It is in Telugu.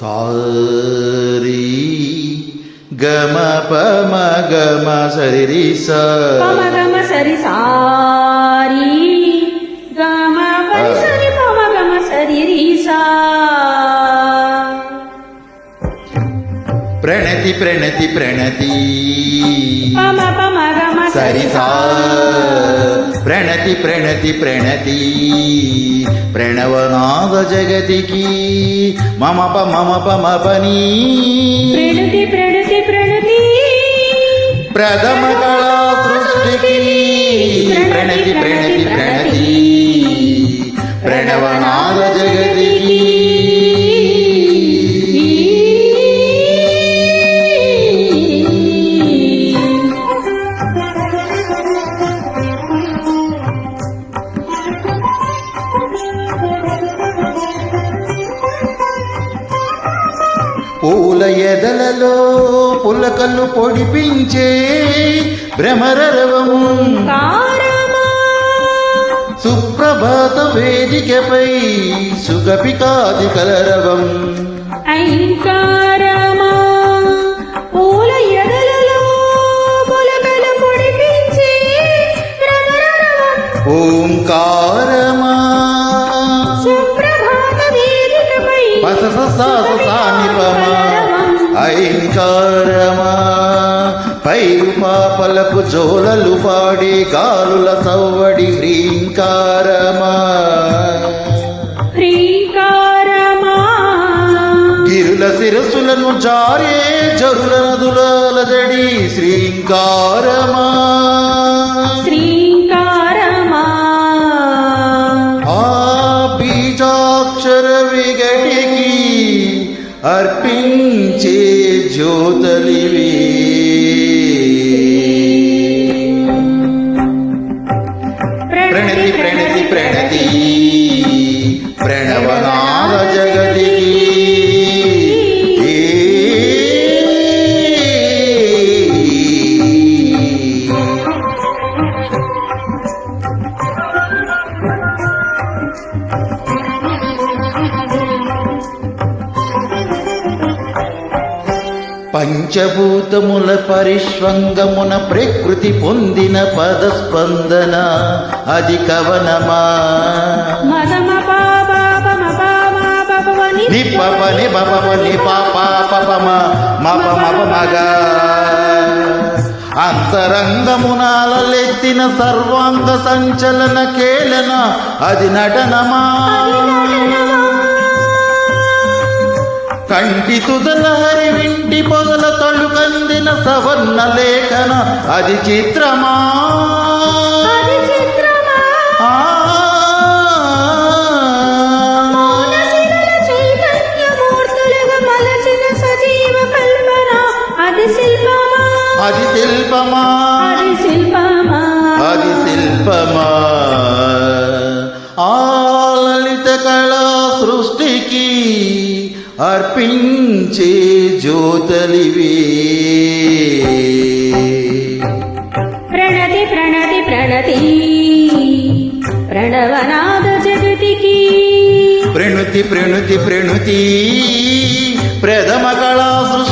సారీ గమ పమ గమ సరి స పమ గమ సరి సారి గమ సరి పమ గమ సరి రి సా ప్రణతి ప్రణతి ప్రణతి. పమ పమ గమ సరి సా. ప్రణతి ప్రణతి ప్రణతి. ప్రణవనాద జగతికి మమ ప మమ పమ పని. ప్రణతి ప్రణతి ప్రణతి. ప్రథమ కళా సృష్టికి ప్రణతి ప్రణతి ప్రణతి. పూల ఎదలలో పులకలు పొడిపించే భ్రమరవము సుప్రభాత వేదికపై సుగపికాది కలరవం. పూల ఎదలలో మొలకల ఐంకారమా? పైరు పాపలకు జోలలు పాడి గాలుల సవ్వడి హ్రీంకారమా గిరుల శిరస్సులను జారే జరుల నదుల జడి శ్రీకారమా? అర్పించే జ్యోతలివి. పంచభూతముల పరిష్వంగమున ప్రకృతి పొందిన పదస్పందన అది కవనమా? నిపప పపమ మప అంతరంగమునాలెత్తిన సర్వాంగ సంచలన కేళన అది నటనమా? కంటి తుదల హరి వింటి పొదల తలు కందిన సవర్ణ లేఖన అది చిత్రమా? అది శిల్పమా? అది శిల్పమా? అర్పించే జ్యోతలివే. ప్రణతి ప్రణతి ప్రణతి. ప్రణవనాద జగతికి. ప్రణుతి ప్రణుతి ప్రణుతి. ప్రథమ కళా సృష్టికి